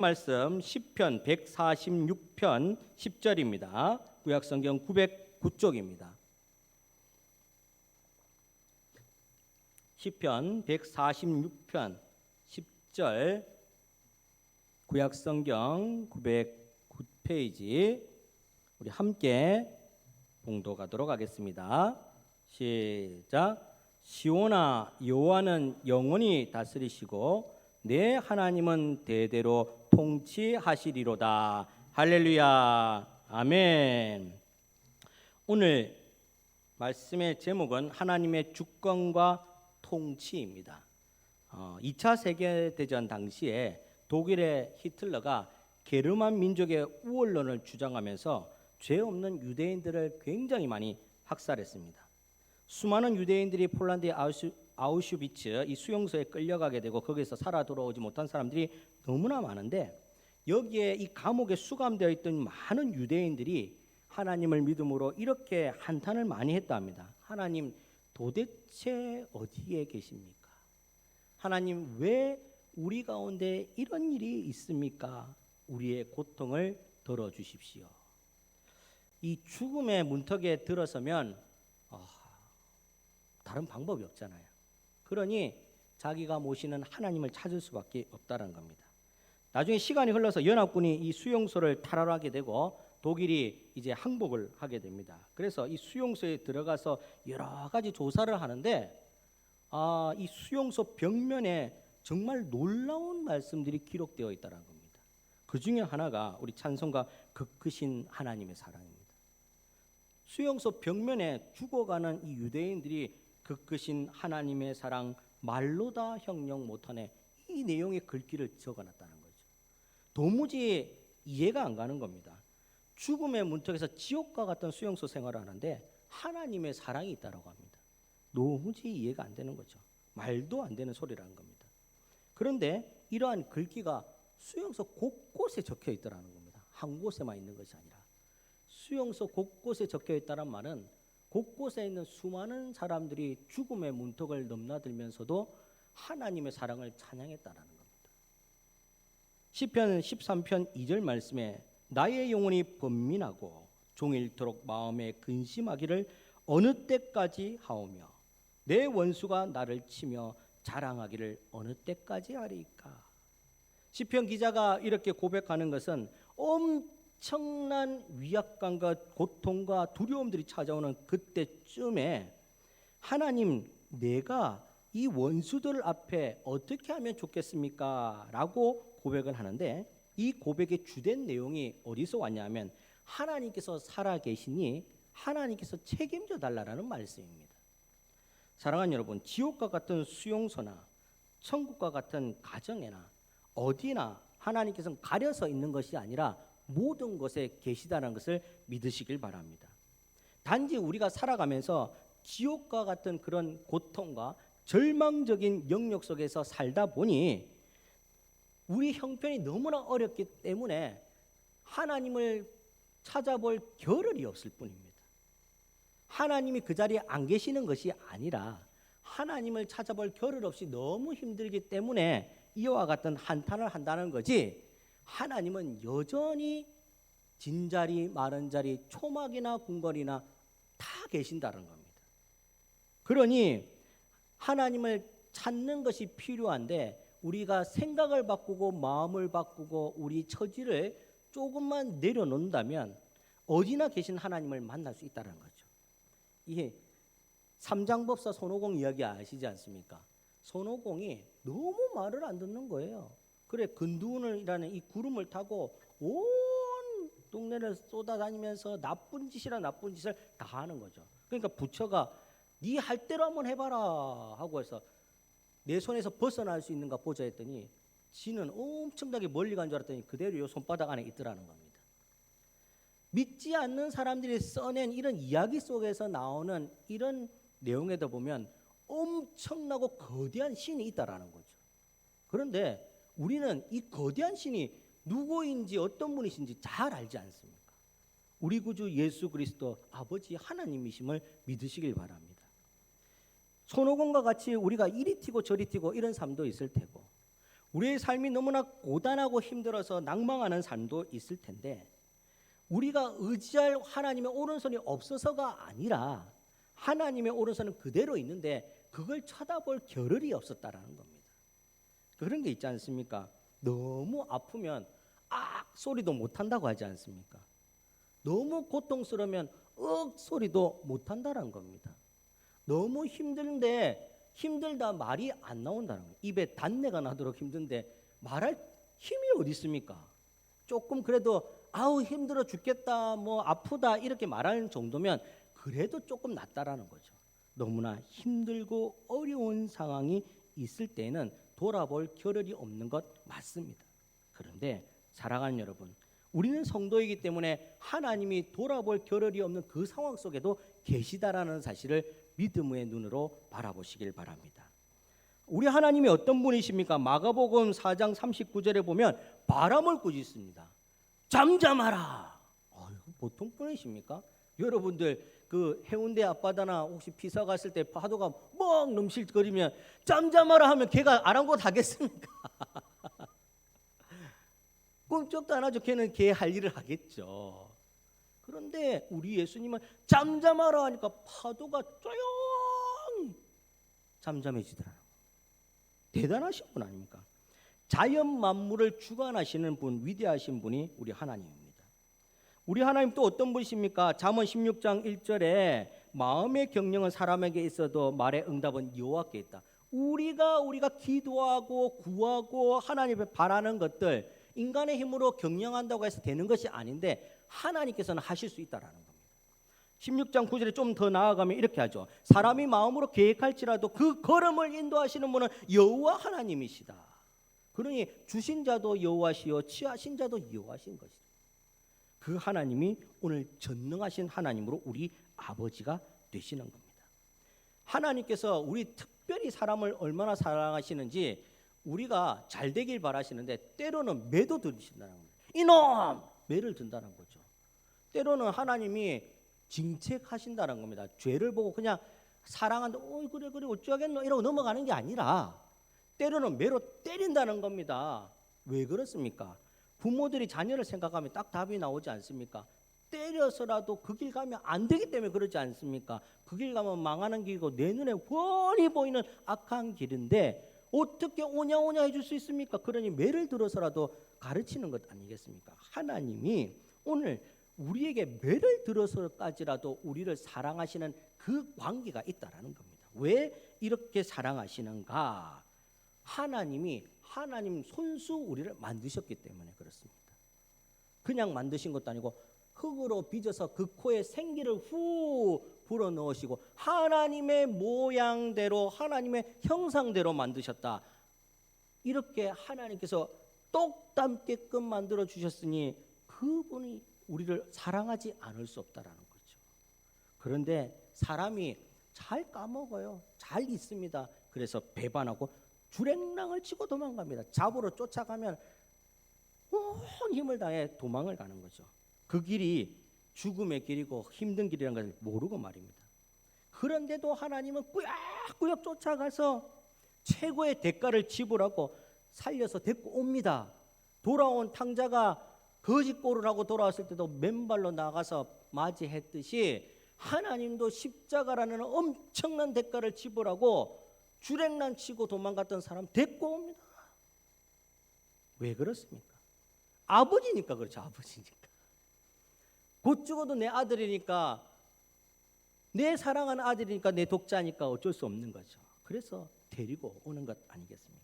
말씀 10편 146편 10절입니다. 구약성경 909쪽입니다. 10편 146편 10절 구약성경 909페이지 우리 함께 봉독하도록 하겠습니다. 시작. 시온아 여호와는 영원히 다스리시고 내 하나님은 대대로 통치하시리로다. 할렐루야. 아멘. 오늘 말씀의 제목은 하나님의 주권과 통치입니다. 어, 2차 세계대전 당시에 독일의 히틀러가 게르만 민족의 우월론을 주장하면서 죄 없는 유대인들을 굉장히 많이 학살했습니다. 수많은 유대인들이 폴란드의 아우슈, 아우슈비츠 이 수용소에 끌려가게 되고 거기서 살아 돌아오지 못한 사람들이 너무나 많은데 여기에 이 감옥에 수감되어 있던 많은 유대인들이 하나님을 믿음으로 이렇게 한탄을 많이 했다 합니다. 하나님 도대체 어디에 계십니까? 하나님 왜 우리 가운데 이런 일이 있습니까? 우리의 고통을 덜어 주십시오. 이 죽음의 문턱에 들어서면 어, 다른 방법이 없잖아요. 그러니 자기가 모시는 하나님을 찾을 수밖에 없다는 겁니다. 나중에 시간이 흘러서 연합군이 이 수용소를 탈환하게 되고 독일이 이제 항복을 하게 됩니다. 그래서 이 수용소에 들어가서 여러 가지 조사를 하는데 아, 이 수용소 벽면에 정말 놀라운 말씀들이 기록되어 있다는 겁니다. 그 중에 하나가 우리 찬송가 그 크신 하나님의 사랑입니다. 수용소 벽면에 죽어가는 이 유대인들이 그 크신 하나님의 사랑 말로 다 형용 못하네 이 내용의 글귀를 적어놨다는 거죠. 도무지 이해가 안 가는 겁니다. 죽음의 문턱에서 지옥과 같은 수용소 생활을 하는데 하나님의 사랑이 있다고 합니다. 도무지 이해가 안 되는 거죠. 말도 안 되는 소리라는 겁니다. 그런데 이러한 글귀가 수용소 곳곳에 적혀 있더라는 겁니다. 한 곳에만 있는 것이 아니라 수용소 곳곳에 적혀 있다는 말은 곳곳에 있는 수많은 사람들이 죽음의 문턱을 넘나들면서도 하나님의 사랑을 찬양했다라는 겁니다. 시편 13편 2절 말씀에 나의 영혼이 번민하고 종일토록 마음에 근심하기를 어느 때까지 하오며 내 원수가 나를 치며 자랑하기를 어느 때까지 하리까 시편 기자가 이렇게 고백하는 것은 엄 청난 위압감과 고통과 두려움들이 찾아오는 그때쯤에 하나님 내가 이 원수들 앞에 어떻게 하면 좋겠습니까? 라고 고백을 하는데 이 고백의 주된 내용이 어디서 왔냐면 하나님께서 살아 계시니 하나님께서 책임져 달라라는 말씀입니다. 사랑하는 여러분, 지옥과 같은 수용소나 천국과 같은 가정에나 어디나 하나님께서는 가려서 있는 것이 아니라 모든 곳에 계시다는 것을 믿으시길 바랍니다. 단지 우리가 살아가면서 지옥과 같은 그런 고통과 절망적인 영역 속에서 살다 보니 우리 형편이 너무나 어렵기 때문에 하나님을 찾아볼 겨를이 없을 뿐입니다. 하나님이 그 자리에 안 계시는 것이 아니라 하나님을 찾아볼 겨를 없이 너무 힘들기 때문에 이와 같은 한탄을 한다는 거지 하나님은 여전히 진자리 마른 자리 초막이나 궁궐이나 다 계신다는 겁니다. 그러니 하나님을 찾는 것이 필요한데 우리가 생각을 바꾸고 마음을 바꾸고 우리 처지를 조금만 내려놓는다면 어디나 계신 하나님을 만날 수 있다는 거죠. 이게 삼장법사 손오공 이야기 아시지 않습니까? 손오공이 너무 말을 안 듣는 거예요. 그래 근두운이라는 이 구름을 타고 온 동네를 쏟아다니면서 나쁜 짓이라 나쁜 짓을 다 하는 거죠. 그러니까 부처가 네 할 대로 한번 해봐라 하고 해서 내 손에서 벗어날 수 있는가 보자 했더니 지는 엄청나게 멀리 간 줄 알았더니 그대로 요 손바닥 안에 있더라는 겁니다. 믿지 않는 사람들이 써낸 이런 이야기 속에서 나오는 이런 내용에도 보면 엄청나고 거대한 신이 있다라는 거죠. 그런데 우리는 이 거대한 신이 누구인지 어떤 분이신지 잘 알지 않습니까? 우리 구주 예수 그리스도 아버지 하나님이심을 믿으시길 바랍니다. 손오공과 같이 우리가 이리 튀고 저리 튀고 이런 삶도 있을 테고 우리의 삶이 너무나 고단하고 힘들어서 낭망하는 삶도 있을 텐데 우리가 의지할 하나님의 오른손이 없어서가 아니라 하나님의 오른손은 그대로 있는데 그걸 쳐다볼 겨를이 없었다라는 겁니다. 그런 게 있지 않습니까? 너무 아프면 악 소리도 못 한다고 하지 않습니까? 너무 고통스러우면 억 소리도 못 한다는 겁니다. 너무 힘든데 힘들다 말이 안 나온다는 거예요. 입에 단내가 나도록 힘든데 말할 힘이 어디 있습니까? 조금 그래도 아우 힘들어 죽겠다 뭐 아프다 이렇게 말하는 정도면 그래도 조금 낫다라는 거죠. 너무나 힘들고 어려운 상황이 있을 때는 돌아볼 겨를이 없는 것 맞습니다. 그런데 사랑하는 여러분, 우리는 성도이기 때문에 하나님이 돌아볼 겨를이 없는 그 상황 속에도 계시다라는 사실을 믿음의 눈으로 바라보시길 바랍니다. 우리 하나님이 어떤 분이십니까? 마가복음 4장 39절에 보면 바람을 꾸짖습니다. 잠잠하라. 어휴, 보통 분이십니까? 여러분들 그 해운대 앞바다나 혹시 피서 갔을 때 파도가 멍 넘실거리면 잠잠하라 하면 걔가 아랑곳 하겠습니까? 꿈쩍도 안 하죠. 걔는 걔 할 일을 하겠죠. 그런데 우리 예수님은 잠잠하라 하니까 파도가 조용히 잠잠해지더라고요. 대단하신 분 아닙니까? 자연 만물을 주관하시는 분, 위대하신 분이 우리 하나님입니다. 우리 하나님 또 어떤 분이십니까? 잠언 16장 1절에 마음의 경영은 사람에게 있어도 말의 응답은 여호와께 있다. 우리가 우리가 기도하고 구하고 하나님에 바라는 것들 인간의 힘으로 경영한다고 해서 되는 것이 아닌데 하나님께서는 하실 수 있다라는 겁니다. 16장 9절에 좀 더 나아가면 이렇게 하죠. 사람이 마음으로 계획할지라도 그 걸음을 인도하시는 분은 여호와 하나님이시다. 그러니 주신 자도 여호와시요 취하신 자도 여호와신 것이다. 그 하나님이 오늘 전능하신 하나님으로 우리 아버지가 되시는 겁니다. 하나님께서 우리 특별히 사람을 얼마나 사랑하시는지 우리가 잘 되길 바라시는데 때로는 매도 들으신다는 겁니다. 이놈 매를 든다는 거죠. 때로는 하나님이 징책하신다는 겁니다. 죄를 보고 그냥 사랑한다. 어 그래 그래 어쩌겠노 이러고 넘어가는 게 아니라 때로는 매로 때린다는 겁니다. 왜 그렇습니까? 부모들이 자녀를 생각하면 딱 답이 나오지 않습니까? 때려서라도 그 길 가면 안 되기 때문에 그러지 않습니까? 그 길 가면 망하는 길이고 내 눈에 훤히 보이는 악한 길인데 어떻게 오냐오냐 해줄 수 있습니까? 그러니 매를 들어서라도 가르치는 것 아니겠습니까? 하나님이 오늘 우리에게 매를 들어서까지라도 우리를 사랑하시는 그 관계가 있다라는 겁니다. 왜 이렇게 사랑하시는가? 하나님이 하나님 손수 우리를 만드셨기 때문에 그렇습니다. 그냥 만드신 것도 아니고 흙으로 빚어서 그 코에 생기를 후 불어 넣으시고 하나님의 모양대로 하나님의 형상대로 만드셨다. 이렇게 하나님께서 똑 닮게끔 만들어 주셨으니 그분이 우리를 사랑하지 않을 수 없다라는 거죠. 그런데 사람이 잘 까먹어요. 잘 있습니다. 그래서 배반하고 주랭랑을 치고 도망갑니다. 잡으러 쫓아가면 온 힘을 다해 도망을 가는 거죠. 그 길이 죽음의 길이고 힘든 길이라는 것을 모르고 말입니다. 그런데도 하나님은 꾸역꾸역 쫓아가서 최고의 대가를 지불하고 살려서 데리고 옵니다. 돌아온 탕자가 거짓골을 하고 돌아왔을 때도 맨발로 나가서 맞이했듯이 하나님도 십자가라는 엄청난 대가를 지불하고 주랭난 치고 도망갔던 사람 데리고 옵니다. 왜 그렇습니까? 아버지니까 그렇죠. 아버지니까. 곧 죽어도 내 아들이니까 내 사랑하는 아들이니까 내 독자니까 어쩔 수 없는 거죠. 그래서 데리고 오는 것 아니겠습니까?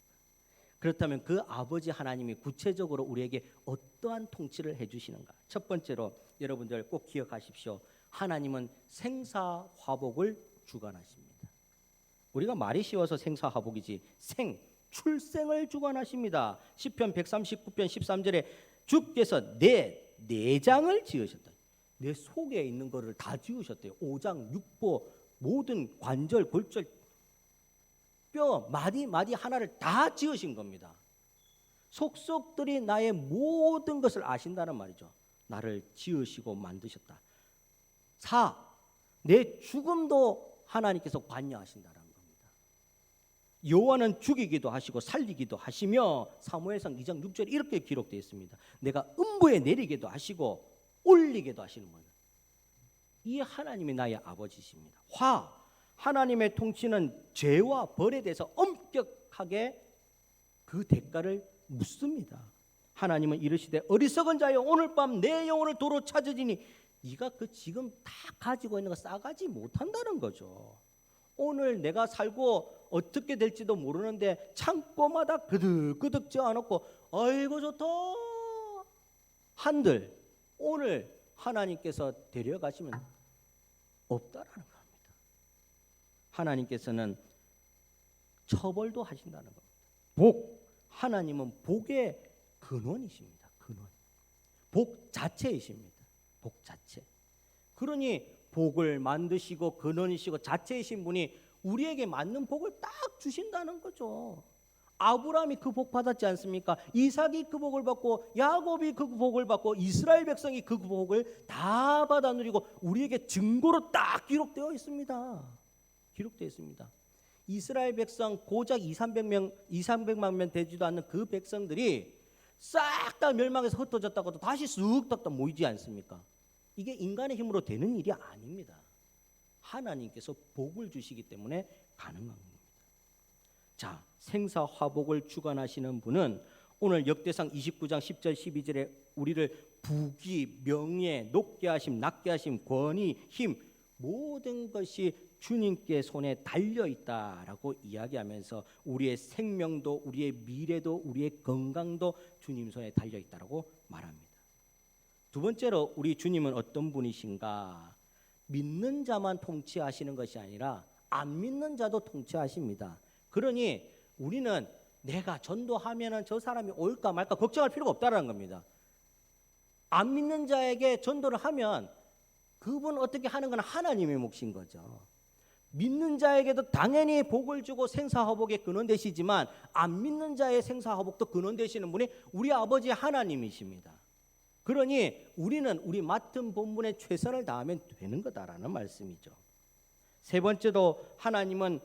그렇다면 그 아버지 하나님이 구체적으로 우리에게 어떠한 통치를 해주시는가? 첫 번째로 여러분들 꼭 기억하십시오. 하나님은 생사화복을 주관하십니다. 우리가 말이 쉬워서 생사화복이지 생 출생을 주관하십니다. 시편 139편 13절에 주께서 내 내장을 지으셨다. 내 속에 있는 것을 다 지으셨대요. 오장, 육보, 모든 관절, 골절, 뼈, 마디, 마디 하나를 다 지으신 겁니다. 속속들이 나의 모든 것을 아신다는 말이죠. 나를 지으시고 만드셨다. 사, 내 죽음도 하나님께서 관여하신다 여호와는 죽이기도 하시고 살리기도 하시며 사무엘상 2장 6절에 이렇게 기록되어 있습니다. 내가 음부에 내리기도 하시고 올리기도 하시는 분. 이 하나님이 나의 아버지십니다. 화 하나님의 통치는 죄와 벌에 대해서 엄격하게 그 대가를 묻습니다. 하나님은 이르시되 어리석은 자여 오늘 밤 내 영혼을 도로 찾으리니 네가 그 지금 다 가지고 있는 거 싸가지 못한다는 거죠. 오늘 내가 살고 어떻게 될지도 모르는데 창고마다 그득그득 쪄안놓고 아이고 좋다 한들 오늘 하나님께서 데려가시면 없다라는 겁니다. 하나님께서는 처벌도 하신다는 겁니다. 복 하나님은 복의 근원이십니다. 근원. 복 자체이십니다. 복 자체. 그러니 복을 만드시고 근원이시고 자체이신 분이 우리에게 맞는 복을 딱 주신다는 거죠. 아브라함이 그 복 받았지 않습니까? 이삭이 그 복을 받고 야곱이 그 복을 받고 이스라엘 백성이 그 복을 다 받아 누리고 우리에게 증거로 딱 기록되어 있습니다. 기록되어 있습니다. 이스라엘 백성 고작 2, 300명, 2, 300만 명 되지도 않는 그 백성들이 싹 다 멸망해서 흩어졌다고 도 다시 쑥 딱 모이지 않습니까? 이게 인간의 힘으로 되는 일이 아닙니다. 하나님께서 복을 주시기 때문에 가능한 겁니다. 자, 생사 화복을 주관하시는 분은 오늘 역대상 29장 10절 12절에 우리를 부귀, 명예, 높게 하심, 낮게 하심, 권위, 힘 모든 것이 주님께 손에 달려 있다라고 이야기하면서 우리의 생명도 우리의 미래도 우리의 건강도 주님 손에 달려 있다라고 말합니다. 두 번째로 우리 주님은 어떤 분이신가? 믿는 자만 통치하시는 것이 아니라 안 믿는 자도 통치하십니다. 그러니 우리는 내가 전도하면은 저 사람이 올까 말까 걱정할 필요가 없다라는 겁니다. 안 믿는 자에게 전도를 하면 그분 어떻게 하는 건 하나님의 몫인 거죠. 믿는 자에게도 당연히 복을 주고 생사화복의 근원 되시지만 안 믿는 자의 생사화복도 근원 되시는 분이 우리 아버지 하나님이십니다. 그러니 우리는 우리 맡은 본분에 최선을 다하면 되는 거다라는 말씀이죠. 세 번째도 하나님은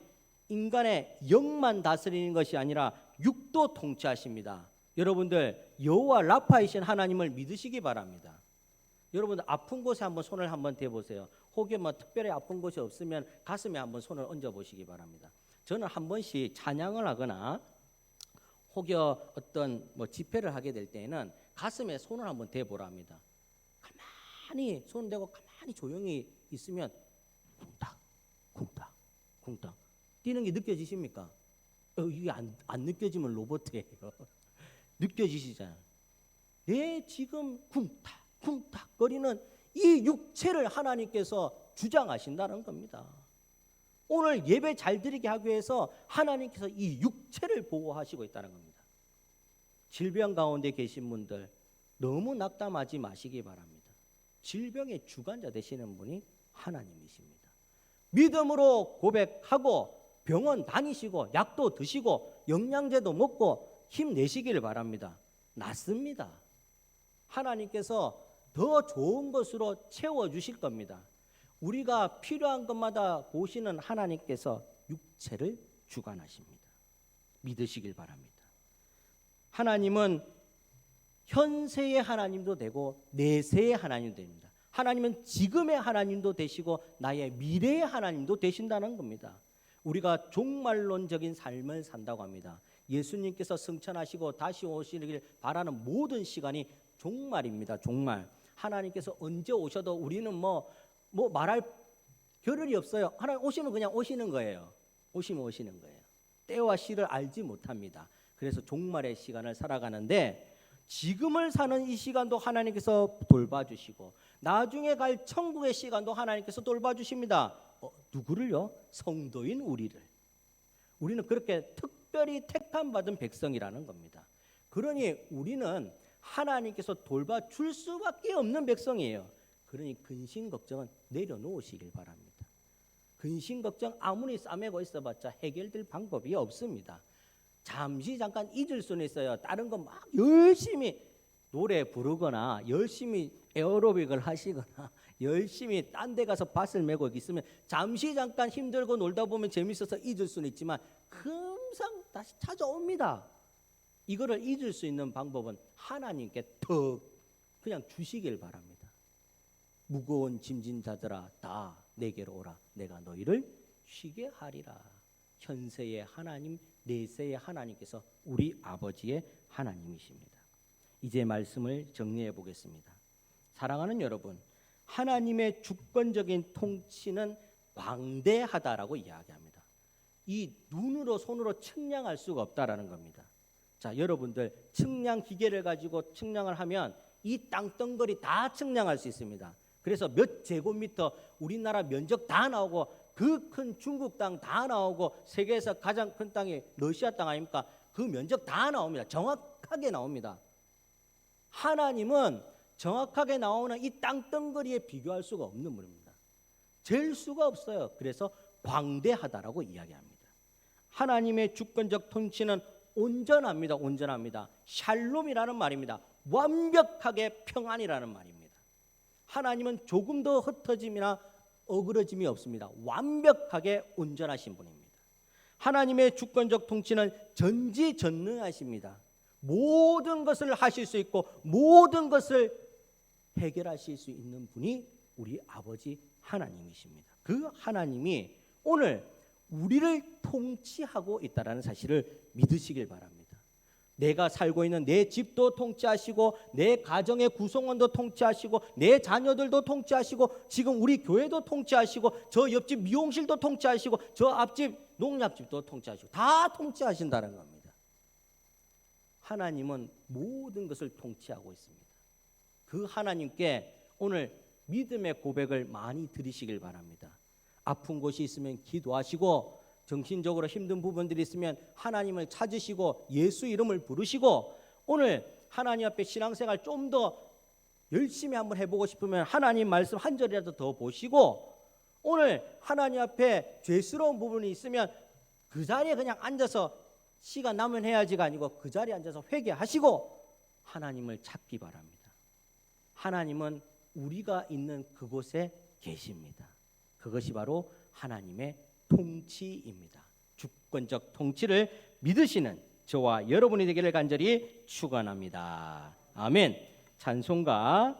인간의 영만 다스리는 것이 아니라 육도 통치하십니다. 여러분들 여호와 라파이신 하나님을 믿으시기 바랍니다. 여러분들 아픈 곳에 한번 손을 한번 대보세요. 혹여 뭐 특별히 아픈 곳이 없으면 가슴에 한번 손을 얹어 보시기 바랍니다. 저는 한 번씩 찬양을 하거나 혹여 어떤 뭐 집회를 하게 될 때에는 가슴에 손을 한번 대보라 합니다. 가만히 손 대고 가만히 조용히 있으면 쿵딱 쿵딱 쿵딱 뛰는 게 느껴지십니까? 어, 이게 안, 안 느껴지면 로봇이에요. 느껴지시잖아요. 내 지금 쿵탁 쿵탁 거리는 이 육체를 하나님께서 주장하신다는 겁니다. 오늘 예배 잘 드리게 하기 위해서 하나님께서 이 육체를 보호하시고 있다는 겁니다. 질병 가운데 계신 분들 너무 낙담하지 마시기 바랍니다. 질병의 주관자 되시는 분이 하나님이십니다. 믿음으로 고백하고 병원 다니시고 약도 드시고 영양제도 먹고 힘내시기를 바랍니다. 낫습니다. 하나님께서 더 좋은 것으로 채워 주실 겁니다. 우리가 필요한 것마다 보시는 하나님께서 육체를 주관하십니다. 믿으시길 바랍니다. 하나님은 현세의 하나님도 되고 내세의 하나님도 됩니다. 하나님은 지금의 하나님도 되시고 나의 미래의 하나님도 되신다는 겁니다. 우리가 종말론적인 삶을 산다고 합니다. 예수님께서 승천하시고 다시 오시길 바라는 모든 시간이 종말입니다. 종말. 하나님께서 언제 오셔도 우리는 뭐, 뭐 말할 겨를이 없어요. 하나님 오시면 그냥 오시는 거예요. 오시면 오시는 거예요. 때와 시를 알지 못합니다. 그래서 종말의 시간을 살아가는데 지금을 사는 이 시간도 하나님께서 돌봐주시고 나중에 갈 천국의 시간도 하나님께서 돌봐주십니다. 어, 누구를요? 성도인 우리를. 우리는 그렇게 특별히 택함 받은 백성이라는 겁니다. 그러니 우리는 하나님께서 돌봐줄 수밖에 없는 백성이에요. 그러니 근심 걱정은 내려놓으시길 바랍니다. 근심 걱정 아무리 싸매고 있어봤자 해결될 방법이 없습니다. 잠시 잠깐 잊을 수는 있어요. 다른 거 막 열심히 노래 부르거나 열심히 에어로빅을 하시거나 열심히 딴 데 가서 밭을 메고 있으면 잠시 잠깐 힘들고 놀다 보면 재밌어서 잊을 수는 있지만 금상 다시 찾아옵니다. 이거를 잊을 수 있는 방법은 하나님께 더 그냥 주시길 바랍니다. 무거운 짐진 자들아 다 내게로 오라 내가 너희를 쉬게 하리라. 현세의 하나님 내세의 하나님께서 우리 아버지의 하나님이십니다. 이제 말씀을 정리해 보겠습니다. 사랑하는 여러분, 하나님의 주권적인 통치는 광대하다라고 이야기합니다. 이 눈으로 손으로 측량할 수가 없다라는 겁니다. 자, 여러분들 측량 기계를 가지고 측량을 하면 이 땅덩거리 다 측량할 수 있습니다. 그래서 몇 제곱미터 우리나라 면적 다 나오고 그 큰 중국 땅 다 나오고 세계에서 가장 큰 땅이 러시아 땅 아닙니까? 그 면적 다 나옵니다. 정확하게 나옵니다. 하나님은 정확하게 나오는 이 땅덩거리에 비교할 수가 없는 분입니다. 잴 수가 없어요. 그래서 광대하다라고 이야기합니다. 하나님의 주권적 통치는 온전합니다. 온전합니다. 샬롬이라는 말입니다. 완벽하게 평안이라는 말입니다. 하나님은 조금 더 흩어짐이나 어그러짐이 없습니다. 완벽하게 온전하신 분입니다. 하나님의 주권적 통치는 전지전능하십니다. 모든 것을 하실 수 있고 모든 것을 해결하실 수 있는 분이 우리 아버지 하나님이십니다. 그 하나님이 오늘 우리를 통치하고 있다라는 사실을 믿으시길 바랍니다. 내가 살고 있는 내 집도 통치하시고 내 가정의 구성원도 통치하시고 내 자녀들도 통치하시고 지금 우리 교회도 통치하시고 저 옆집 미용실도 통치하시고 저 앞집 농약집도 통치하시고 다 통치하신다는 겁니다. 하나님은 모든 것을 통치하고 있습니다. 그 하나님께 오늘 믿음의 고백을 많이 드리시길 바랍니다. 아픈 곳이 있으면 기도하시고 정신적으로 힘든 부분들이 있으면 하나님을 찾으시고 예수 이름을 부르시고 오늘 하나님 앞에 신앙생활 좀 더 열심히 한번 해보고 싶으면 하나님 말씀 한 절이라도 더 보시고 오늘 하나님 앞에 죄스러운 부분이 있으면 그 자리에 그냥 앉아서 시간 남으면 해야지가 아니고 그 자리에 앉아서 회개하시고 하나님을 찾기 바랍니다. 하나님은 우리가 있는 그곳에 계십니다. 그것이 바로 하나님의 통치입니다. 주권적 통치를 믿으시는 저와 여러분이 되기를 간절히 축원합니다. 아멘. 찬송가